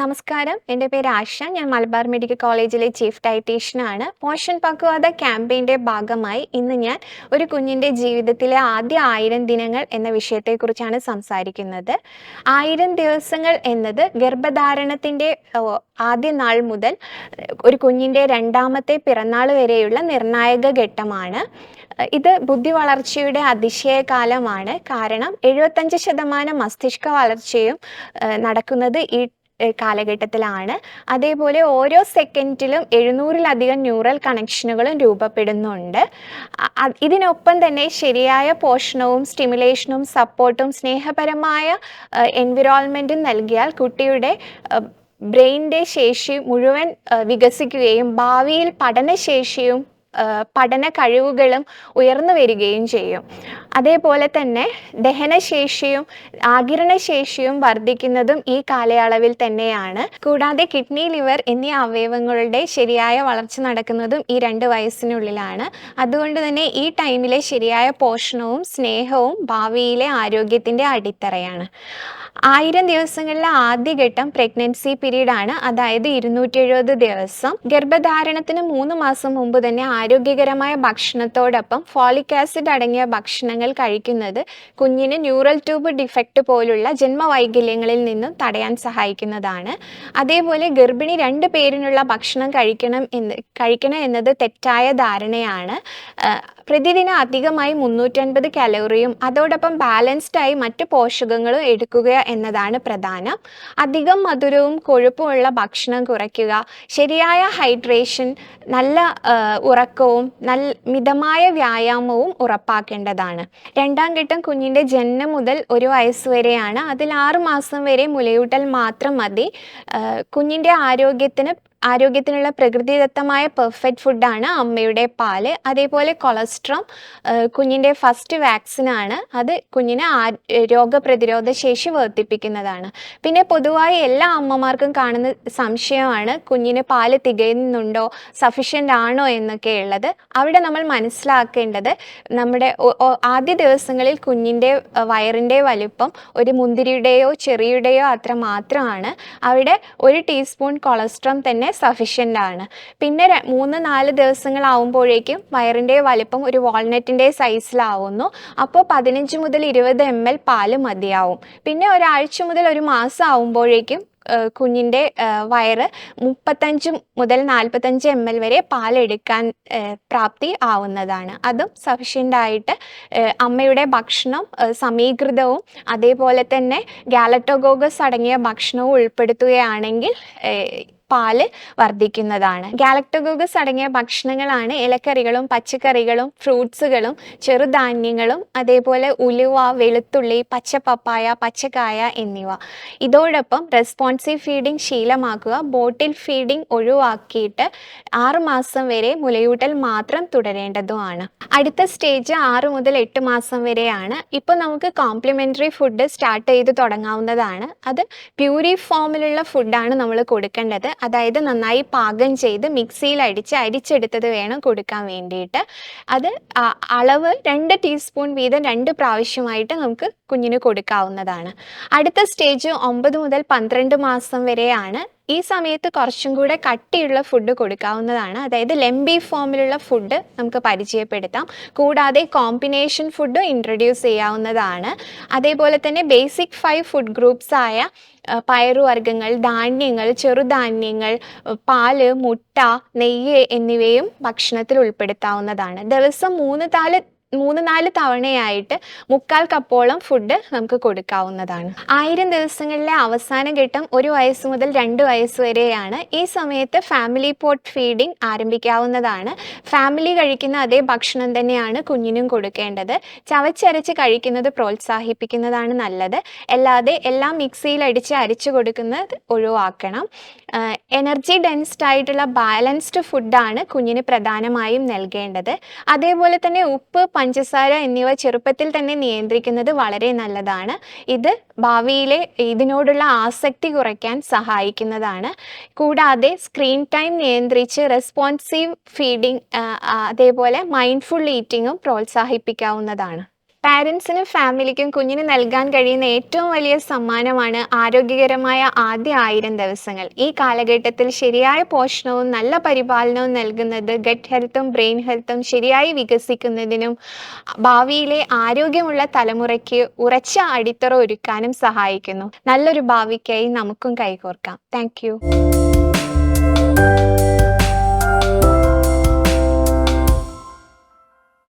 നമസ്കാരം. എന്റെ പേര് ആശ. ഞാൻ മലബാർ മെഡിക്കൽ കോളേജിലെ ചീഫ് ഡയറ്റീഷ്യനാണ്. പോഷൻ പക്വാദ ക്യാമ്പയിന്റെ ഭാഗമായി ഇന്ന് ഞാൻ ഒരു കുഞ്ഞിന്റെ ജീവിതത്തിലെ ആദ്യ ആയിരം ദിനങ്ങൾ എന്ന വിഷയത്തെക്കുറിച്ചാണ് സംസാരിക്കുന്നത്. ആയിരം ദിവസങ്ങൾ എന്നത് ഗർഭധാരണത്തിന്റെ ആദ്യ നാൾ മുതൽ ഒരു കുഞ്ഞിന്റെ രണ്ടാമത്തെ പിറന്നാൾ വരെയുള്ള നിർണായക ഘട്ടമാണ്. ഇത് ബുദ്ധി വളർച്ചയുടെ അതിശയകാലമാണ്. കാരണം എഴുപത്തഞ്ച് ശതമാനം മസ്തിഷ്ക വളർച്ചയും നടക്കുന്നത് ഈ കാലഘട്ടത്തിലാണ്. അതേപോലെ ഓരോ സെക്കൻഡിലും എഴുന്നൂറിലധികം ന്യൂറൽ കണക്ഷനുകളും രൂപപ്പെടുന്നുണ്ട്. ഇതിനൊപ്പം തന്നെ ശരിയായ പോഷണവും സ്റ്റിമുലേഷനും സപ്പോർട്ടും സ്നേഹപരമായ എൻവിറോൾമെന്റും നൽകിയാൽ കുട്ടിയുടെ ബ്രെയിന്റെ ശേഷി മുഴുവൻ വികസിക്കുകയും ഭാവിയിൽ പഠനശേഷിയും പഠന കഴിവുകളും ഉയർന്നു വരികയും ചെയ്യും. അതേപോലെ തന്നെ ദഹനശേഷിയും ആകിരണശേഷിയും വർദ്ധിക്കുന്നതും ഈ കാലയളവിൽ തന്നെയാണ്. കൂടാതെ കിഡ്നി ലിവർ എന്നീ അവയവങ്ങളുടെ ശരിയായ വളർച്ച നടക്കുന്നതും ഈ രണ്ട് വയസ്സിനുള്ളിലാണ്. അതുകൊണ്ട് തന്നെ ഈ ടൈമിലെ ശരിയായ പോഷണവും സ്നേഹവും ഭാവിയിലെ ആരോഗ്യത്തിന്റെ അടിത്തറയാണ്. ആയിരം ദിവസങ്ങളിലെ ആദ്യഘട്ടം പ്രഗ്നൻസി പീരീഡ് ആണ് അതായത് ഇരുന്നൂറ്റി എഴുപത് ദിവസം. ഗർഭധാരണത്തിന് മൂന്ന് മാസം മുമ്പ് തന്നെ ആരോഗ്യകരമായ ഭക്ഷണത്തോടൊപ്പം ഫോളിക് ആസിഡ് അടങ്ങിയ ഭക്ഷണങ്ങൾ കഴിക്കുന്നത് കുഞ്ഞിന് ന്യൂറൽ ട്യൂബ് ഡിഫക്റ്റ് പോലുള്ള ജന്മവൈകല്യങ്ങളിൽ നിന്നും തടയാൻ സഹായിക്കുന്നതാണ്. അതേപോലെ ഗർഭിണി രണ്ട് പേരിനുള്ള ഭക്ഷണം കഴിക്കണം എന്ന് കഴിക്കണം എന്നത് തെറ്റായ ധാരണയാണ്. പ്രതിദിന അധികമായി മുന്നൂറ്റൻപത് കലോറിയും അതോടൊപ്പം ബാലൻസ്ഡായി മറ്റു പോഷകങ്ങളും എടുക്കുക എന്നതാണ് പ്രധാനം. അധികം മധുരവും കൊഴുപ്പുമുള്ള ഭക്ഷണം കുറയ്ക്കുക ശരിയായ ഹൈഡ്രേഷൻ നല്ല ഉറക്കവും നല്ല മിതമായ വ്യായാമവും ഉറപ്പാക്കേണ്ടതാണ്. രണ്ടാം ഘട്ടം കുഞ്ഞിന്റെ ജനനം മുതൽ ഒരു വയസ്സ് വരെയാണ്. അതിൽ ആറ് മാസം വരെ മുലയൂട്ടൽ മാത്രം മതി. കുഞ്ഞിന്റെ ആരോഗ്യത്തിന് ആരോഗ്യത്തിനുള്ള പ്രകൃതിദത്തമായ പെർഫെക്റ്റ് ഫുഡാണ് അമ്മയുടെ പാൽ. അതേപോലെ കൊളസ്ട്രോം കുഞ്ഞിന്റെ ഫസ്റ്റ് വാക്സിനാണ് അത് കുഞ്ഞിനെ രോഗപ്രതിരോധ ശേഷി വർദ്ധിപ്പിക്കുന്നതാണ്. പിന്നെ പൊതുവായി എല്ലാ അമ്മമാർക്കും കാണുന്ന സംശയമാണ് കുഞ്ഞിന് പാൽ തികയുന്നുണ്ടോ സഫീഷ്യന്റ് ആണോ എന്നൊക്കെ ഉള്ളത്. അവിടെ നമ്മൾ മനസ്സിലാക്കേണ്ടത് നമ്മുടെ ആദ്യ ദിവസങ്ങളിൽ കുഞ്ഞിന്റെ വയറിന്റെ വലിപ്പം ഒരു മുന്തിരിയുടെയോ ചെറിയുടെയോ അത്ര മാത്രമാണ്. അവിടെ ഒരു ടീസ്പൂൺ കൊളസ്ട്രോം തന്നെ സഫീഷ്യന്റ് ആണ്. പിന്നെ മൂന്ന് നാല് ദിവസങ്ങളാവുമ്പോഴേക്കും വയറിന്റെ വലിപ്പം ഒരു വാൾനട്ടിന്റെ സൈസിലാവുന്നു അപ്പോൾ പതിനഞ്ച് മുതൽ ഇരുപത് എം എൽ പാൽ മതിയാവും. പിന്നെ ഒരാഴ്ച മുതൽ ഒരു മാസം ആവുമ്പോഴേക്കും കുഞ്ഞിന്റെ വയറ് മുപ്പത്തഞ്ച് മുതൽ നാൽപ്പത്തഞ്ച് എം എൽ വരെ പാലെടുക്കാൻ പ്രാപ്തി ആവുന്നതാണ്. അതും സഫിഷ്യന്റ് ആയിട്ട് അമ്മയുടെ ഭക്ഷണം സമീകൃതവും അതേപോലെ തന്നെ ഗാലറ്റോഗോഗസ് അടങ്ങിയ ഭക്ഷണവും ഉൾപ്പെടുത്തുകയാണെങ്കിൽ പാൽ വർദ്ധിക്കുന്നതാണ്. ഗാലക്ടോഗോഗസ് അടങ്ങിയ ഭക്ഷണങ്ങളാണ് ഇലക്കറികളും പച്ചക്കറികളും ഫ്രൂട്ട്സുകളും ചെറുധാന്യങ്ങളും അതേപോലെ ഉലുവ വെളുത്തുള്ളി പച്ചപ്പപ്പായ പച്ചക്കായ എന്നിവ. ഇതോടൊപ്പം റെസ്പോൺസീവ് ഫീഡിംഗ് ശീലമാക്കുക ബോട്ടിൽ ഫീഡിംഗ് ഒഴിവാക്കിയിട്ട് ആറുമാസം വരെ മുലയൂട്ടൽ മാത്രം തുടരേണ്ടതുമാണ്. അടുത്ത സ്റ്റേജ് ആറ് മുതൽ എട്ട് മാസം വരെയാണ്. ഇപ്പോൾ നമുക്ക് കോംപ്ലിമെന്ററി ഫുഡ് സ്റ്റാർട്ട് ചെയ്ത് തുടങ്ങാവുന്നതാണ്. അത് പ്യൂരി ഫോമിലുള്ള ഫുഡാണ് നമ്മൾ കൊടുക്കേണ്ടത്. അതായത് നന്നായി പാകം ചെയ്ത് മിക്സിയിൽ അടിച്ച് അരിച്ചെടുത്തത് വേണം കൊടുക്കാൻ വേണ്ടിയിട്ട്. അത് അളവ് രണ്ട് ടീസ്പൂൺ വീതം രണ്ട് പ്രാവശ്യമായിട്ട് നമുക്ക് കുഞ്ഞിന് കൊടുക്കാവുന്നതാണ്. അടുത്ത സ്റ്റേജ് ഒമ്പത് മുതൽ പന്ത്രണ്ട് മാസം വരെയാണ് ഈ സമയത്ത് കുറച്ചും കൂടെ കട്ടിയുള്ള ഫുഡ് കൊടുക്കാവുന്നതാണ്. അതായത് ലെംബി ഫോമിലുള്ള ഫുഡ് നമുക്ക് പരിചയപ്പെടുത്താം. കൂടാതെ കോമ്പിനേഷൻ ഫുഡ് ഇൻട്രൊഡ്യൂസ് ചെയ്യാവുന്നതാണ്. അതേപോലെ തന്നെ ബേസിക് ഫൈവ് ഫുഡ് ഗ്രൂപ്പ്സ് ആയ പയറുവർഗങ്ങൾ ധാന്യങ്ങൾ ചെറുധാന്യങ്ങൾ പാൽ മുട്ട നെയ്യ് എന്നിവയും ഭക്ഷണത്തിൽ ഉൾപ്പെടുത്താവുന്നതാണ്. ദിവസം മൂന്ന് നാല് മൂന്ന് നാല് തവണയായിട്ട് മുക്കാൽ കപ്പോളം ഫുഡ് നമുക്ക് കൊടുക്കാവുന്നതാണ്. ആയിരം ദിവസങ്ങളിലെ അവസാന ഘട്ടം ഒരു വയസ്സ് മുതൽ രണ്ട് വയസ്സ് വരെയാണ് ഈ സമയത്ത് ഫാമിലി പോട്ട് ഫീഡിംഗ് ആരംഭിക്കാവുന്നതാണ്. ഫാമിലി കഴിക്കുന്ന അതേ ഭക്ഷണം തന്നെയാണ് കുഞ്ഞിനും കൊടുക്കേണ്ടത്. ചവച്ചരച്ച് കഴിക്കുന്നത് പ്രോത്സാഹിപ്പിക്കുന്നതാണ് നല്ലത്. അല്ലാതെ എല്ലാം മിക്സിയിൽ അടിച്ച് അരിച്ചു കൊടുക്കുന്നത് ഒഴിവാക്കണം. എനർജി ഡെൻസ്ഡ് ആയിട്ടുള്ള ബാലൻസ്ഡ് ഫുഡാണ് കുഞ്ഞിന് പ്രധാനമായും നൽകേണ്ടത്. അതേപോലെ തന്നെ ഉപ്പ് പഞ്ചസാര എന്നിവ ചെറുപ്പത്തിൽ തന്നെ നിയന്ത്രിക്കുന്നത് വളരെ നല്ലതാണ്. ഇത് ഭാവിയിലെ ഇതിനോടുള്ള ആസക്തി കുറയ്ക്കാൻ സഹായിക്കുന്നതാണ്. കൂടാതെ സ്ക്രീൻ ടൈം നിയന്ത്രിച്ച് റെസ്പോൺസീവ് ഫീഡിംഗ് അതേപോലെ മൈൻഡ്ഫുൾ ഈറ്റിങ്ങും പ്രോത്സാഹിപ്പിക്കാവുന്നതാണ്. പാരൻസിനും ഫാമിലിക്കും കുഞ്ഞിന് നൽകാൻ കഴിയുന്ന ഏറ്റവും വലിയ സമ്മാനമാണ് ആരോഗ്യകരമായ ആദ്യ ആയിരം ദിവസങ്ങൾ. ഈ കാലഘട്ടത്തിൽ ശരിയായ പോഷണവും നല്ല പരിപാലനവും നൽകുന്നത് ഗട്ട് ഹെൽത്തും ബ്രെയിൻ ഹെൽത്തും ശരിയായി വികസിക്കുന്നതിനും ഭാവിയിലെ ആരോഗ്യമുള്ള തലമുറയ്ക്ക് ഉറച്ച അടിത്തറ ഒരുക്കാനും സഹായിക്കുന്നു. നല്ലൊരു ഭാവിക്കായി നമുക്കും കൈകോർക്കാം. താങ്ക്